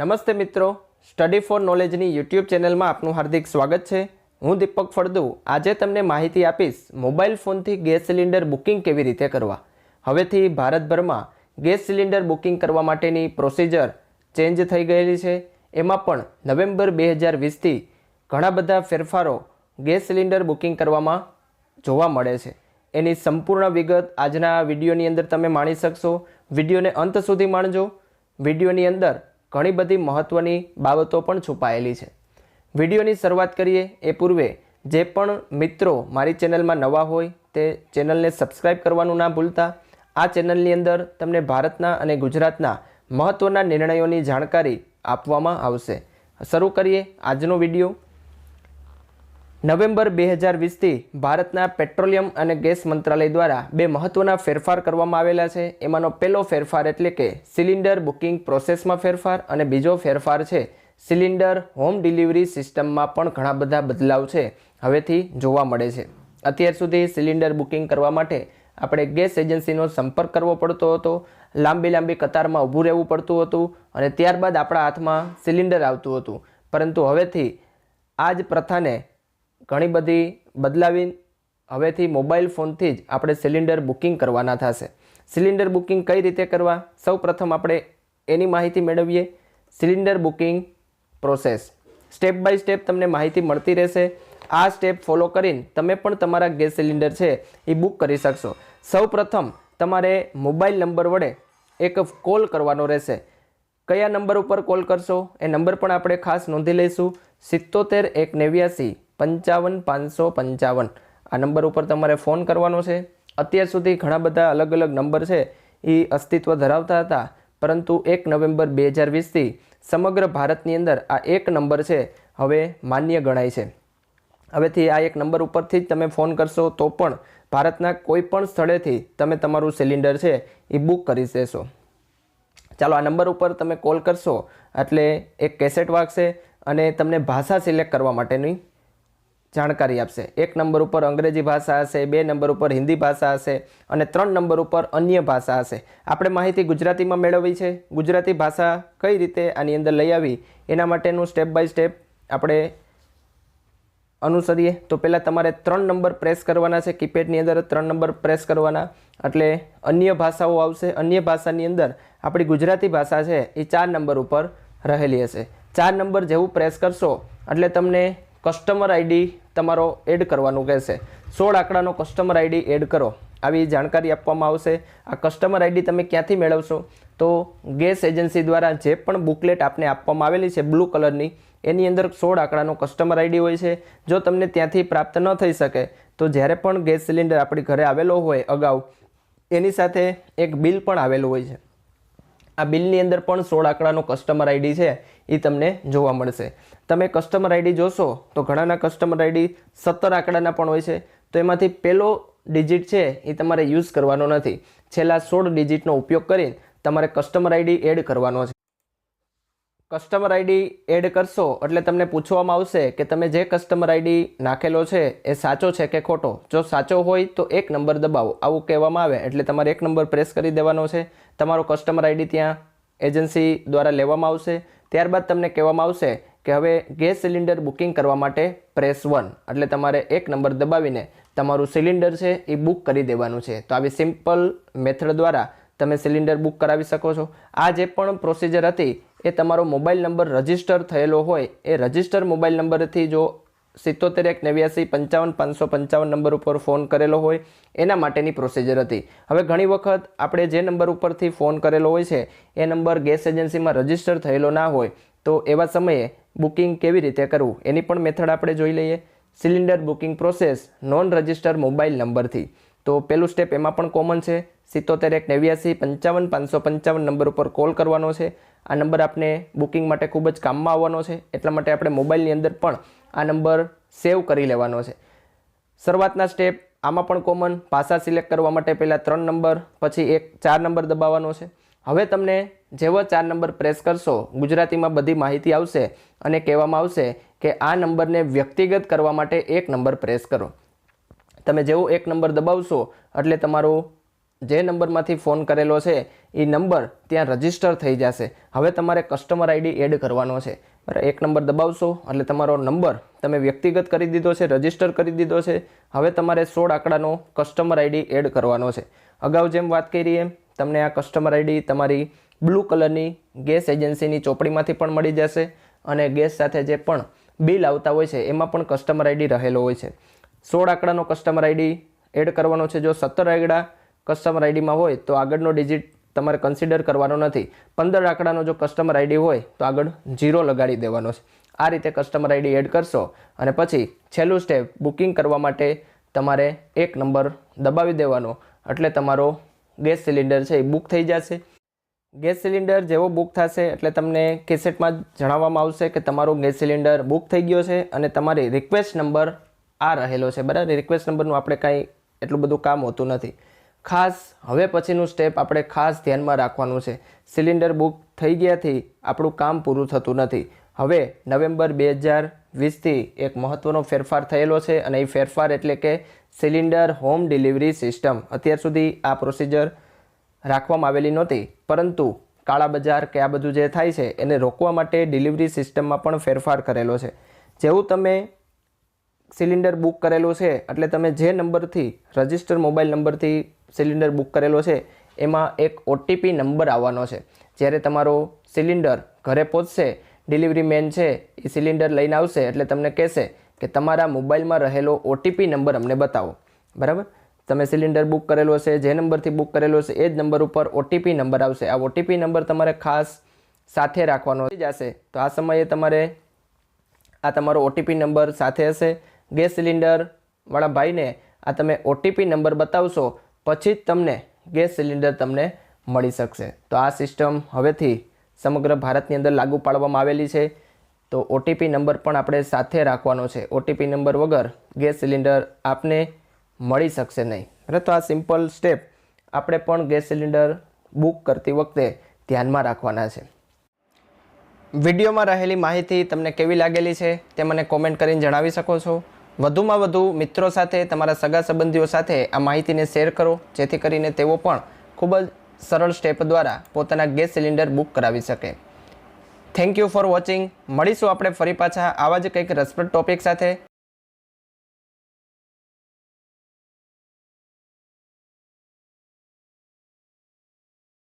નમસ્તે મિત્રો study four નોલેજની YouTube ચેનલમાં આપનું હાર્દિક સ્વાગત છે. હું દીપક ફળદુ. આજે તમને માહિતી આપીશ મોબાઈલ ફોનથી ગેસ સિલિન્ડર બુકિંગ કેવી રીતે કરવા. હવેથી ભારતભરમાં ગેસ સિલિન્ડર બુકિંગ કરવા માટેની પ્રોસિજર ચેન્જ થઈ ગયેલી છે. એમાં પણ નવેમ્બર બે હજાર વીસથી ઘણા બધા ફેરફારો ગેસ સિલિન્ડર બુકિંગ કરવામાં જોવા મળે છે. એની સંપૂર્ણ વિગત આજના વિડીયોની અંદર તમે માણી શકશો. વિડીયોને અંત સુધી માણજો. વિડીયોની અંદર ઘણી બધી મહત્ત્વની બાબતો પણ છુપાયેલી છે. વિડીયોની શરૂઆત કરીએ એ પૂર્વે, જે પણ મિત્રો મારી ચેનલમાં નવા હોય, તે ચેનલને સબસ્ક્રાઈબ કરવાનું ના ભૂલતા. આ ચેનલની અંદર તમને ભારતના અને ગુજરાતના મહત્ત્વના નિર્ણયોની જાણકારી આપવામાં આવશે. શરૂ કરીએ આજનો વીડિયો. નવેમ્બર બે હજાર વીસથી ભારતના પેટ્રોલિયમ અને ગેસ મંત્રાલય દ્વારા બે મહત્ત્વના ફેરફાર કરવામાં આવેલા છે. એમાંનો પહેલો ફેરફાર એટલે કે સિલિન્ડર બુકિંગ પ્રોસેસમાં ફેરફાર અને બીજો ફેરફાર છે સિલિન્ડર હોમ ડિલિવરી સિસ્ટમમાં પણ ઘણા બધા બદલાવ છે. હવેથી જોવા મળે છે. અત્યાર સુધી સિલિન્ડર બુકિંગ કરવા માટે આપણે ગેસ એજન્સીનો સંપર્ક કરવો પડતો હતો. લાંબી લાંબી કતારમાં ઊભું રહેવું પડતું હતું અને ત્યારબાદ આપણા હાથમાં સિલિન્ડર આવતું હતું. પરંતુ હવેથી આ જ પ્રથાને ઘણી બધી બદલાવી હવેથી મોબાઈલ ફોનથી જ આપણે સિલિન્ડર બુકિંગ કરવાના થશે. સિલિન્ડર બુકિંગ કઈ રીતે કરવા? સૌ પ્રથમ આપણે એની માહિતી મેળવીએ. Cylinder booking process. Step by step તમને માહિતી મળતી રહેશે. આ સ્ટેપ ફોલો કરીને તમે પણ તમારા ગેસ સિલિન્ડર છે એ બુક કરી શકશો. સૌ પ્રથમ તમારે મોબાઈલ નંબર વડે એક કોલ કરવાનો રહેશે. કયા નંબર ઉપર કોલ કરશો? એ નંબર પણ આપણે ખાસ નોંધી લઈશું. સિત્તોતેર એક નેવ્યાસી પંચાવન પાંચસો પંચાવન. આ નંબર ઉપર તમારે ફોન કરવાનો છે. અત્યાર સુધી ઘણા બધા અલગ અલગ નંબર છે. એ અસ્તિત્વ ધરાવતા હતા. પરંતુ એક નવેમ્બર બે હજાર વીસથી સમગ્ર ભારતની અંદર આ એક નંબર છે. હવે માન્ય ગણાય છે. હવેથી આ એક નંબર ઉપરથી જ તમે ફોન કરશો તો પણ ભારતના કોઈ પણ સ્થળેથી તમે તમારું સિલિન્ડર છે એ બુક કરી દેશો. ચાલો, આ નંબર ઉપર તમે કોલ કરશો એટલે એક કેસેટ વાગશે અને તમને ભાષા સિલેક્ટ કરવા માટેની જાણકારી આપશે. એક નંબર ઉપર અંગ્રેજી ભાષા હશે, બે નંબર ઉપર હિન્દી ભાષા હશે અને ત્રણ નંબર ઉપર અન્ય ભાષા હશે. આપણે માહિતી ગુજરાતીમાં મેળવવી છે. ગુજરાતી ભાષા કઈ રીતે આની અંદર લઈ આવી, એના માટેનું સ્ટેપ બાય સ્ટેપ આપણે અનુસરીએ. તો પહેલાં તમારે ત્રણ નંબર પ્રેસ કરવાના છે. કીપેડની અંદર ત્રણ નંબર પ્રેસ કરવાના. એટલે અન્ય ભાષાઓ આવશે. અન્ય ભાષાની અંદર આપણી ગુજરાતી ભાષા છે એ ચાર નંબર ઉપર રહેલી હશે. ચાર નંબર જેવું પ્રેસ કરશો, એટલે તમને કસ્ટમર આઈડી તમારો એડ કરવાનું કહેશે સોળ આંકડાનો કસ્ટમર આઈડી એડ કરો. આવી જાણકારી આપવામાં આવશે. આ કસ્ટમર આઈડી તમે ક્યાંથી મેળવશો? તો ગેસ એજન્સી દ્વારા જે પણ બુકલેટ આપને આપવામાં આવેલી છે બ્લુ કલરની, એની અંદર સોળ આંકડાનો કસ્ટમર આઈડી હોય છે. જો તમને ત્યાંથી પ્રાપ્ત ન થઈ શકે, તો જ્યારે પણ ગેસ સિલિન્ડર આપણી ઘરે આવેલો હોય અગાઉ, એની સાથે એક બિલ પણ આવેલું હોય છે. આ બિલની અંદર પણ સોળ આંકડાનો કસ્ટમર આઈડી છે એ તમને જોવા મળશે. તમે કસ્ટમર આઈડી જોશો, તો ઘણાના કસ્ટમર આઈડી સત્તર આંકડાના પણ હોય છે. તો એમાંથી પહેલો ડિજિટ છે એ તમારે યુઝ કરવાનો નથી. છેલ્લા સોળ ડિજિટનો ઉપયોગ કરીને તમારે કસ્ટમર આઈડી એડ કરવાનો છે. કસ્ટમર આઈડી એડ કરશો એટલે તમને પૂછવામાં આવશે કે તમે જે કસ્ટમર આઈડી નાખેલો છે એ સાચો છે કે ખોટો? જો સાચો હોય તો એક નંબર દબાવો. આવું કહેવામાં આવે એટલે તમારે એક નંબર પ્રેસ કરી દેવાનો છે. તમારો કસ્ટમર આઈડી ત્યાં એજન્સી દ્વારા લેવામાં આવશે. ત્યારબાદ તમને કહેવામાં આવશે કે હવે ગેસ સિલિન્ડર બુકિંગ કરવા માટે પ્રેસ વન એટલે તમારે એક નંબર દબાવીને તમારું સિલિન્ડર છે એ બુક કરી દેવાનું છે. તો આવી સિમ્પલ મેથડ દ્વારા તમે સિલિન્ડર બુક કરાવી શકો છો. આ જે પણ પ્રોસિજર હતી એ તમારો મોબાઈલ નંબર રજિસ્ટર થયેલો હોય, એ રજિસ્ટર મોબાઈલ નંબરથી જો સિત્તોતેર એક નેવ્યાસી પંચાવન પાંચસો પંચાવન નંબર ઉપર ફોન કરેલો હોય, એના માટેની પ્રોસિજર હતી. હવે ઘણી વખત આપણે જે નંબર ઉપરથી ફોન કરેલો હોય છે, એ નંબર ગેસ એજન્સીમાં રજિસ્ટર થયેલો ના હોય, તો એવા સમયે બુકિંગ કેવી રીતે કરવું? એની પણ મેથડ આપણે જોઈ લઈએ. Cylinder booking process non register mobile નંબરથી. તો પહેલું સ્ટેપ એમાં પણ કોમન છે. સિત્તોતેર એક નેવ્યાસી પંચાવન પાંચસો પંચાવન નંબર ઉપર કોલ કરવાનો છે. આ નંબર આપને બુકિંગ માટે ખૂબ જ કામમાં આવવાનો છે. એટલા માટે આપણે મોબાઈલની અંદર પણ આ નંબર સેવ કરી લેવાનો છે. શરૂઆતના સ્ટેપ આમાં પણ કોમન. ભાષા સિલેક્ટ કરવા માટે પહેલાં ત્રણ નંબર, પછી એક ચાર નંબર દબાવવાનો છે. હવે તમને જેવો ચાર નંબર પ્રેસ કરશો, ગુજરાતીમાં બધી માહિતી આવશે અને કહેવામાં આવશે કે આ નંબરને વ્યક્તિગત કરવા માટે એક નંબર પ્રેસ કરો. તમે જેવો એક નંબર દબાવશો, એટલે તમારું જે નંબરમાંથી ફોન કરેલો છે, એ નંબર ત્યાં રજિસ્ટર થઈ જશે. હવે તમારે કસ્ટમર આઈડી એડ કરવાનો છે. એક નંબર દબાવશો, એટલે તમારો નંબર તમે વ્યક્તિગત કરી દીધો છે, રજિસ્ટર કરી દીધો છે. હવે તમારે સોળ આંકડાનો કસ્ટમર આઈડી એડ કરવાનો છે. અગાઉ જેમ વાત કરી એમ, તમને આ કસ્ટમર આઈડી તમારી બ્લુ કલરની ગેસ એજન્સીની ચોપડીમાંથી પણ મળી જશે અને ગેસ સાથે જે પણ બિલ આવતા હોય છે, એમાં પણ કસ્ટમર આઈડી રહેલો હોય છે. સોળ આંકડાનો કસ્ટમર આઈડી એડ કરવાનો છે. જો સત્તર આંકડા કસ્ટમર આઈડીમાં હોય તો આગળનો ડિજિટ તમારે કન્સિડર કરવાનો નથી. પંદર આંકડાનો જો કસ્ટમર આઈડી હોય તો આગળ ઝીરો લગાડી દેવાનો છે. આ રીતે કસ્ટમર આઈડી એડ કરશો અને પછી છેલ્લું સ્ટેપ બુકિંગ કરવા માટે તમારે એક નંબર દબાવી દેવાનો. એટલે તમારો ગેસ સિલિન્ડર છે એ બુક થઈ જશે. ગેસ સિલિન્ડર જેવો બુક થશે એટલે તમને કેસેટમાં જણાવવામાં આવશે કે તમારો ગેસ સિલિન્ડર બુક થઈ ગયો છે અને તમારી રિક્વેસ્ટ નંબર આ રહેલો છે. બરાબર? રિક્વેસ્ટ નંબરનું આપણે કાંઈ એટલું બધું કામ હોતું નથી. ખાસ હવે પછીનું સ્ટેપ આપણે ખાસ ધ્યાનમાં રાખવાનું છે. સિલિન્ડર બુક થઈ ગયાથી આપણું કામ પૂરું થતું નથી. હવે નવેમ્બર બે હજાર વીસથી એક મહત્ત્વનો ફેરફાર થયેલો છે અને એ ફેરફાર એટલે કે સિલિન્ડર હોમ ડિલિવરી સિસ્ટમ અત્યાર સુધી આ પ્રોસિજર રાખવામાં આવેલી નહોતી, પરંતુ કાળા બજાર કે આ બધું જે થાય છે એને રોકવા માટે ડિલિવરી સિસ્ટમમાં પણ ફેરફાર કરેલો છે. જેવું તમે સિલિન્ડર બુક કરેલો છે, એટલે તમે જે નંબરથી, રજિસ્ટર મોબાઈલ નંબરથી સિલિન્ડર બુક કરેલો છે, એમાં એક ઓટીપી નંબર આવવાનો છે. જ્યારે તમારો સિલિન્ડર ઘરે પહોંચશે, ડિલિવરી મેન છે, એ સિલિન્ડર લઈને આવશે, એટલે તમને કહેશે કે તમારા મોબાઈલમાં રહેલો ઓટીપી નંબર અમને બતાવો. બરાબર? તમે સિલિન્ડર બુક કરેલો છે, જે નંબરથી બુક કરેલો છે, એ જ નંબર ઉપર ઓટીપી નંબર આવશે. આ ઓટીપી નંબર તમારે ખાસ સાથે રાખવાનો જશે તો આ સમયે તમારે, આ તમારો ઓટીપી નંબર સાથે હશે. ગેસ સિલિન્ડરવાળા ભાઈને આ તમે ઓટીપી નંબર બતાવશો, પછી જ તમને ગેસ સિલિન્ડર તમને મળી શકશે. તો આ સિસ્ટમ હવેથી સમગ્ર ભારતની અંદર લાગુ પાડવામાં આવેલી છે. તો ઓટીપી નંબર પણ આપણે સાથે રાખવાનો છે. ઓટીપી નંબર વગર ગેસ સિલિન્ડર આપને મળી શકશે નહીં. બરાબર તો આ સિમ્પલ સ્ટેપ આપણે પણ ગેસ સિલિન્ડર બુક કરતી વખતે ધ્યાનમાં રાખવાના છે. વિડીયોમાં રહેલી માહિતી તમને કેવી લાગેલી છે તે મને કોમેન્ટ કરીને જણાવી શકો છો. વધુમાં વધુ મિત્રો સાથે, તમારા સગા સંબંધીઓ સાથે આ માહિતીને શેર કરો, જેથી કરીને તેઓ પણ ખૂબ જ સરળ સ્ટેપ દ્વારા પોતાના ગેસ સિલિન્ડર બુક કરાવી શકે. થેન્ક યુ ફોર વોચિંગ મળીશું આપણે ફરી પાછા આવા જ કંઈક રસપ્રદ ટોપિક સાથે.